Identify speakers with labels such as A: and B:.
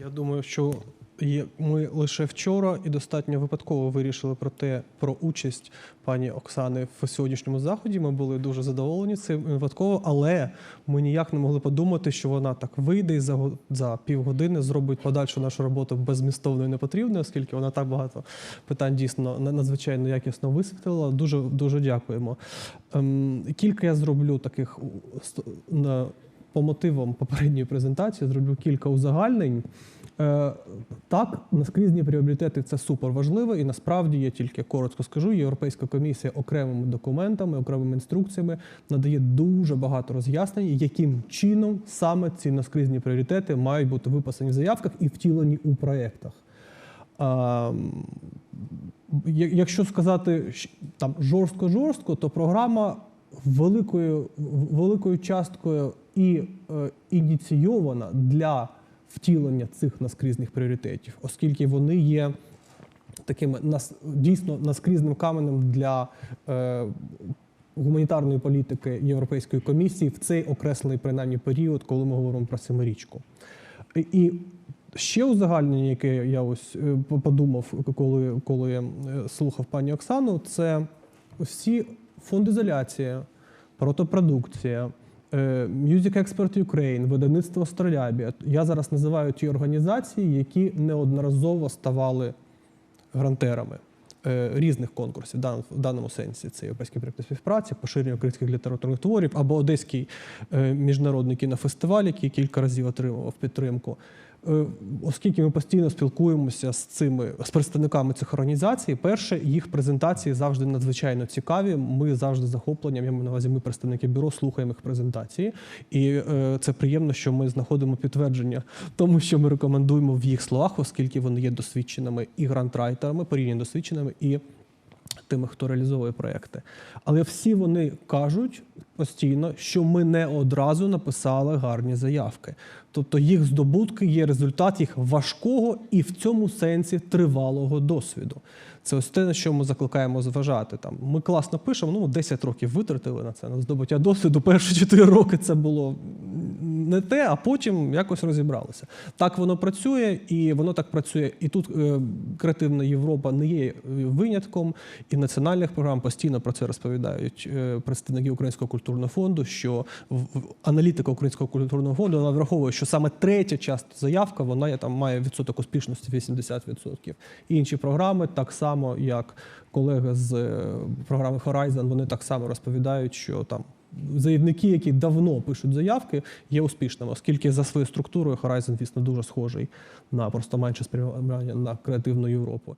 A: Я думаю, що ми лише вчора і достатньо випадково вирішили про те, про участь пані Оксани в сьогоднішньому заході. Ми були дуже задоволені цим випадково, але ми ніяк не могли подумати, що вона так вийде і за, за півгодини зробить подальшу нашу роботу безмістовною і непотрібною, оскільки вона так багато питань дійсно надзвичайно якісно висвітлила. Дуже дуже дякуємо. Ем, кілька я зроблю таких по мотивам попередньої презентації зроблю кілька узагальнень. Е, Так, наскрізні пріоритети це супер важливо, і насправді я тільки коротко скажу. Європейська комісія окремими документами, окремими інструкціями надає дуже багато роз'яснень, яким чином саме ці наскрізні пріоритети мають бути виписані в заявках і втілені у проєктах. А, Якщо сказати там жорстко-жорстко, то програма великою, великою часткою і е, ініційована для втілення цих наскрізних пріоритетів, оскільки вони є таким дійсно наскрізним каменем для е, гуманітарної політики Європейської комісії в цей окреслений принаймні період, коли ми говоримо про семирічку. І- ще узагальнення, яке я ось е, подумав, коли, коли е, слухав пані Оксану, це всі фондизоляція, протопродукція, е, Music Expert Ukraine, видавництво Стрелябія. Я зараз називаю ті організації, які неодноразово ставали грантерами е, різних конкурсів в даному, сенсі. Це Європейський проєкт співпраці, поширення українських літературних творів або Одеський е, міжнародний кінофестиваль, який кілька разів отримував підтримку. Е, Оскільки ми постійно спілкуємося з цими з представниками цих організацій, перше, їх презентації завжди надзвичайно цікаві. Ми завжди з захопленням, я маю на увазі, ми представники бюро слухаємо їх презентації, і е, це приємно, що ми знаходимо підтвердження тому, що ми рекомендуємо в їх словах, оскільки вони є досвідченими і грантрайтерами, порівняно досвідченими і тими, хто реалізовує проекти. Але всі вони кажуть постійно, що ми не одразу написали гарні заявки. Тобто їх здобутки є результат їх важкого і в цьому сенсі тривалого досвіду. Це ось те, на що ми закликаємо зважати. Там ми класно пишемо, ну 10 років витратили на це на здобуття досвіду. Перші 4 роки це було не те, а потім якось розібралися. Так воно працює, і воно так працює. І тут е, креативна Європа не є е, винятком, і національних програм постійно про це розповідають е, представники Українського культурного фонду. Що в, аналітика Українського культурного фонду вона враховує, що саме третя частина заявка вона є, там має відсоток успішності 80%. Інші програми, так само як колеги з програми Horizon, вони так само розповідають, що там заявники, які давно пишуть заявки, є успішними, оскільки за своєю структурою Horizon, звісно, дуже схожий на просто менше спрямування на креативну Європу.